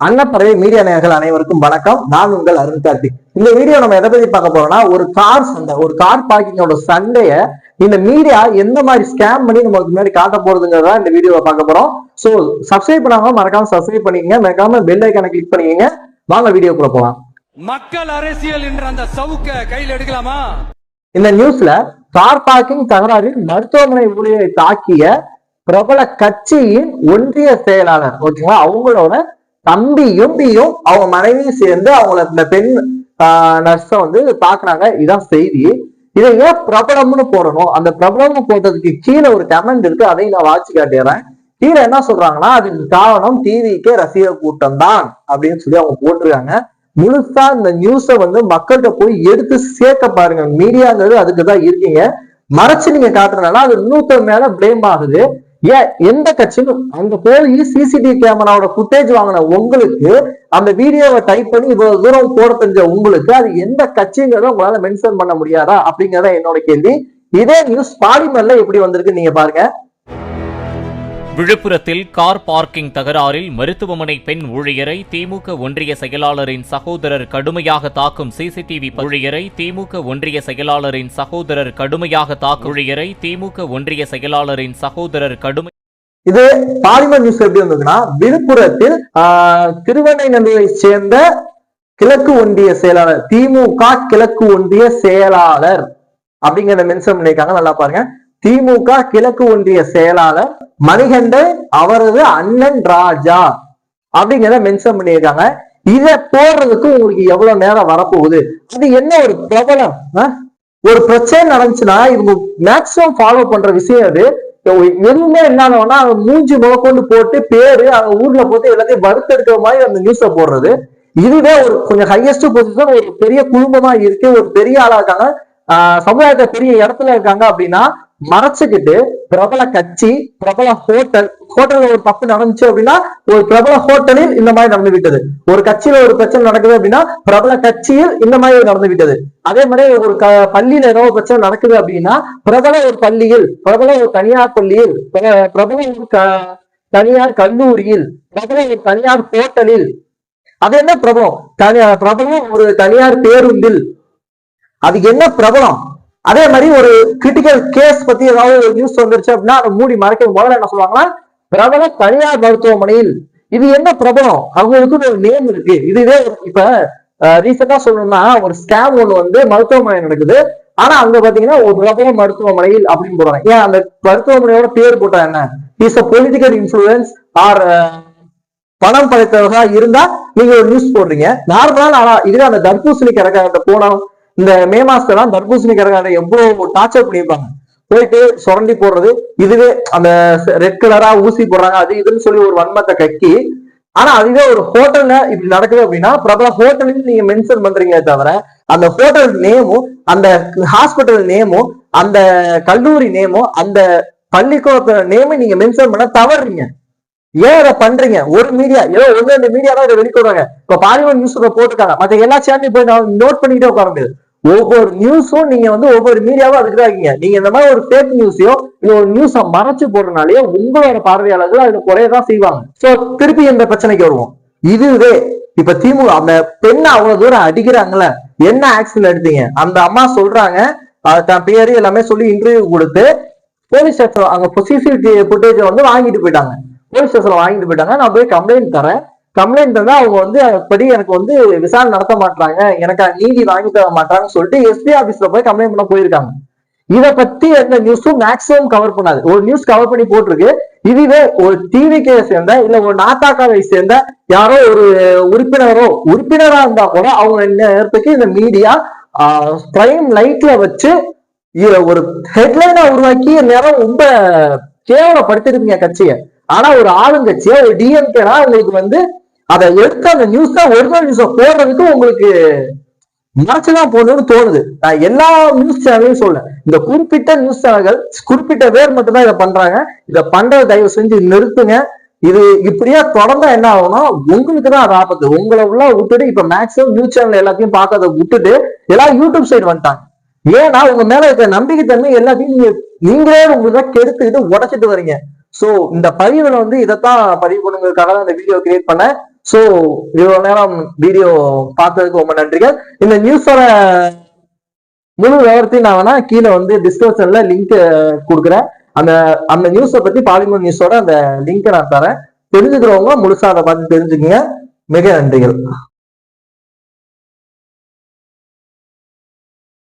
அன்னப்பறவை மீடியா நேயர்கள் அனைவருக்கும் வணக்கம். நான் உங்கள் அருண் கார்த்திக். இந்த வீடியோ நம்ம எதை பத்தி பார்க்க போறோம்னா ஒரு கார் சண்டை ஒரு கார் பார்க்கிங்கோட சண்டைய இந்த மீடியா எந்த மாதிரி ஸ்கேம் பண்ணி நமக்கு முன்னாடி காட்ட போறதுங்கிறதா இந்த வீடியோவை பார்க்க போறோம். சோ சப்ஸ்கிரைப் பண்ணாம மறக்காம சப்ஸ்கிரைப் பண்ணிக்கங்க. மறக்காம பெல் ஐக்கான கிளிக் பண்ணிக்கங்க. வாங்க வீடியோக்குள்ள போலாம். மக்கள் அரசியல் என்ற அந்த சவுக்க கையில் எடுக்கலாமா? இந்த நியூஸ்ல கார் பார்க்கிங் தகராறில் மருத்துவமனை ஊழியரை தாக்கிய பிரபல கட்சியின் ஒன்றிய செயலாளர் ஓகேங்களா அவங்களோட தம்பியும் பியும் அவங்க மனைவியும் சேர்ந்து அவங்கள இந்த பெண் நர்ஸ வந்து பாக்குறாங்க இதான் செய்தி. இதை ஏன் பிரபலம்னு போடணும்? அந்த பிரபலம்னு போட்டதுக்கு கீழே ஒரு கமெண்ட் இருக்கு. அதையும் நான் வாட்சி காட்டிடுறேன். கீழே என்ன சொல்றாங்கன்னா அதுக்கு காரணம் டிவிக்கே ரசிகர் கூட்டம் தான் அப்படின்னு சொல்லி அவங்க போட்டிருக்காங்க. முழுசா இந்த நியூஸ வந்து மக்கள்கிட்ட போய் எடுத்து சேர்க்க பாருங்க. மீடியாங்கிறது அதுக்கு தான் இருக்கீங்க. மறைச்சு நீங்க காட்டுறதுனால அது இன்னொருத்தர் மேல பிளேம் ஆகுது. ஏன் எந்த கட்சியும் அங்க போய் சிசிடிவி கேமராவோட ஃபுட்டேஜ் வாங்கின உங்களுக்கு அந்த வீடியோவை டைப் பண்ணி இவ்வளவு தூரம் போட தெரிஞ்ச உங்களுக்கு அது எந்த கட்சிங்கிறத உங்களால மென்ஷன் பண்ண முடியாதா அப்படிங்கறத என்னோட கேள்வி. இதே நியூஸ் பாலிமர்ல எப்படி வந்திருக்கு நீங்க பாருங்க. விழுப்புரத்தில் கார் பார்க்கிங் தகராறில் மருத்துவமனை பெண் ஊழியரை திமுக ஒன்றிய செயலாளரின் சகோதரர் கடுமையாக தாக்கும் சிசிடிவி ஊழியரை திமுக ஒன்றிய செயலாளரின் சகோதரர் கடுமையாக தாக்கும் ஊழியரை திமுக ஒன்றிய செயலாளரின் சகோதரர் கடுமை இது பாலிமர் நியூஸ் எப்படி வந்ததுன்னா விழுப்புரத்தில் ஆஹ், சேர்ந்த கிழக்கு ஒன்றிய செயலாளர் திமுக கிழக்கு ஒன்றிய செயலாளர் அப்படிங்கிறத மென்ஷன் பண்ணியிருக்காங்க. நல்லா பாருங்க. திமுக கிழக்கு ஒன்றிய செயலாளர் மணிகண்டன் அவரது அண்ணன் ராஜா அப்படிங்கிறத மென்ஷன் பண்ணியிருக்காங்க. இதை போடுறதுக்கு உங்களுக்கு எவ்வளவு நேரம் வரப்போகுது? அது என்ன ஒரு பிரபலம்? ஆ? ஒரு பிரச்சனை நடந்துச்சுன்னா இவங்க மேக்சிமம் ஃபாலோ பண்ற விஷயம் அது. எதுவுமே என்னன்னா மூஞ்சி முகக்கொண்டு போட்டு பேரு அவங்க ஊர்ல போட்டு எல்லாத்தையும் வறுத்தெடுக்கிற மாதிரி அந்த நியூஸ போடுறது. இதுவே ஒரு கொஞ்சம் ஹையஸ்ட் பொசிஷன் ஒரு பெரிய குடும்பமா இருக்கு ஒரு பெரிய ஆளா இருக்காங்க. ஆஹ் பெரிய இடத்துல இருக்காங்க அப்படின்னா மறைச்சுக்கிட்டு பிரபல கட்சி பிரபல ஹோட்டல் ஹோட்டல்ல ஒரு தப்பு நடந்துச்சு அப்படின்னா ஒரு பிரபல ஹோட்டலில் இந்த மாதிரி நடந்து விட்டது ஒரு கட்சியில ஒரு பிரச்சனை நடக்குது அப்படின்னா பிரபல கட்சியில் இந்த மாதிரி நடந்து விட்டது அதே மாதிரி ஒரு க பள்ளியில ஏதோ ஒரு பிரச்சனை நடக்குது அப்படின்னா பிரபல ஒரு பள்ளியில் பிரபல ஒரு தனியார் பள்ளியில் பிர- பிரபல ஒரு க- தனியார் கல்லூரியில் பிரபல ஒரு தனியார் ஹோட்டலில். அது என்ன பிரபலம்? தனியார் பிரபலம் ஒரு தனியார் பேருந்தில். அது என்ன பிரபலம்? அதே மாதிரி ஒரு கிரிட்டிக்கல் கேஸ் பத்தி ஏதாவது ஒரு நியூஸ் வந்துருச்சு அப்படின்னா அதை மூடி மறைக்க முதல்ல என்ன சொல்லுவாங்கன்னா பிரபல தனியார் மருத்துவமனையில் இது என்ன பிரபலம்? அவங்களுக்கு ஒரு நேம் இருக்கு. இதுவே ஒரு- இப்ப ரீசெண்டா சொல்லணும்னா ஒரு ஸ்கேம் ஒண்ணு வந்து மருத்துவமனை நடக்குது. ஆனா அங்க பாத்தீங்கன்னா ஒரு பிரபல மருத்துவமனையில் அப்படின்னு போடுறாங்க. ஏன் அந்த மருத்துவமனையோட பேர் போட்டா என்ன? Is a political influence or பணம் படைத்தவர்களா இருந்தா நீங்க ஒரு நியூஸ் போடுறீங்க. நார்மலா ஆனா இதுவே அந்த தர்பூசணி கரகாட்ட போனோம் இந்த மே மாசத்துல தர்பூசணி கரகாட எவ்வளவு டார்ச்சர் பண்ணியிருப்பாங்க. போயிட்டு சுரண்டி போடுறது இதுவே அந்த ரெட் கலரா ஊசி போடுறாங்க அது இதுன்னு சொல்லி ஒரு வன்மத்தை கக்கி. ஆனா அதுவே ஒரு ஹோட்டல்ல இப்படி நடக்குது அப்படின்னா பிரபல ஹோட்டல்னு நீங்க மென்ஷன் பண்றீங்களே தவிர அந்த ஹோட்டல் நேமும் அந்த ஹாஸ்பிட்டல் நேமும் அந்த கல்லூரி நேமும் அந்த பள்ளிக்கூடத்தோட நேமும் நீங்க மென்ஷன் பண்ண தவறுறீங்க ஏன் இதை பண்றீங்க? ஒரு மீடியா ஏதோ ஒன்று ரெண்டு மீடியா தான் இதை வெளிக்கொடுறாங்க இப்ப பாலிவுட் நியூஸ் போட்டிருக்காங்க. மத்த எல்லா சேனலையும் போய் நான் நோட் பண்ணிட்டே உட்கார முடியாது. ஒவ்வொரு நியூஸும் நீங்க வந்து ஒவ்வொரு மீடியாவும் அதுக்கு தான் இருக்கீங்க நீங்க இந்த மாதிரி ஒரு ஃபேக் நியூஸையோ இல்ல ஒரு நியூஸ மறைச்சு போடுறதுனாலயோ உங்களோட பார்வையாளர்கள் அதுல குறையதான் செய்வாங்க. சோ திருப்பி இந்த பிரச்சனைக்கு வருவோம். இதுவே இப்ப திமுக அந்த பெண்ணை அவ்வளவு தூரம் அடிக்கிறாங்களே என்ன ஆக்ஷன் எடுத்தீங்க? அந்த அம்மா சொல்றாங்க அது தன் பேரு எல்லாமே சொல்லி இன்டர்வியூ கொடுத்து போலீஸ் ஸ்டேஷன் அங்க சிசிடிவி ஃபுட்டேஜ் வந்து வாங்கிட்டு போயிட்டாங்க. போலீஸ் ஸ்டேஷன்ல வாங்கிட்டு போயிட்டாங்க. நான் போய் கம்ப்ளைண்ட் தரேன். கம்ப்ளைண்ட் தந்தா அவங்க வந்து படி எனக்கு வந்து விசாரணை நடத்த மாட்டாங்க எனக்கு நீதி வாங்கி தர மாட்டாங்கன்னு சொல்லிட்டு எஸ்பி ஆபீஸ்ல போய் கம்ப்ளைண்ட் பண்ண போயிருக்காங்க. இத பத்தி எந்த நியூஸும் மேக்ஸிமம் கவர் பண்ணாது. ஒரு நியூஸ் கவர் பண்ணி போட்டிருக்கு. இதுவே ஒரு டிவிகே சேர்ந்த இல்ல ஒரு நாத்தாக்காவை சேர்ந்த யாரோ ஒரு உறுப்பினரோ உறுப்பினரா இருந்தா கூட அவங்க நேரத்துக்கு இந்த மீடியா பிரைம் லைட்ல வச்சு இத ஒரு ஹெட்லைனா உருவாக்கி நேரம் ரொம்ப கேவலப்படுத்திருக்கீங்க கட்சியை. ஆனா ஒரு ஆளுங்கட்சியா ஒரு டிஎம்கேனா உங்களுக்கு வந்து அதை எடுத்து அந்த நியூஸ் தான் ஒரிஜினல் நியூஸை போடுறதுக்கு உங்களுக்கு மறைச்சுதான் போடணும்னு தோணுது. நான் எல்லா நியூஸ் சேனலையும் சொல்ல இந்த குறிப்பிட்ட நியூஸ் சேனல்கள் குறிப்பிட்ட பேர் மட்டும்தான் இதை பண்றாங்க. இதை பண்றதை தயவு செஞ்சு நிறுத்துங்க. இது இப்படியே தொடர்ந்தா என்ன ஆகும்னா உங்களுக்கு தான் அது ஆபத்து. உங்களை உள்ள விட்டுட்டு இப்ப மேக்ஸிமம் நியூஸ் சேனல் எல்லாத்தையும் பார்க்கறத விட்டுட்டு எல்லாம் யூடியூப் சைடு வந்துட்டாங்க. ஏன்னா உங்க மேல இருக்கிற நம்பிக்கைத்தன்மை எல்லாத்தையும் நீங்க நீங்களே உங்களுக்கு கெடுத்துக்கிட்டு உடைச்சிட்டு வரீங்க. சோ இந்த பதிவுல வந்து இதைத்தான் பதிவு பண்ணுங்கிறதுக்காக தான் இந்த வீடியோ கிரியேட் பண்ணேன். சோ இவ்வளவு நேரம் வீடியோ பார்த்ததுக்கு ரொம்ப நன்றிகள். இந்த நியூஸோட முழு விவரத்தையும் நான் வேணா கீழே வந்து டிஸ்கிரிப்ஷன்ல லிங்க் கொடுக்குறேன். அந்த அந்த நியூஸை பத்தி பாலிமர் நியூஸோட அந்த லிங்கை நான் தரேன். தெரிஞ்சுக்கிறவங்க முழுசா அதை பார்த்து தெரிஞ்சுக்கங்க. மிக நன்றிகள்.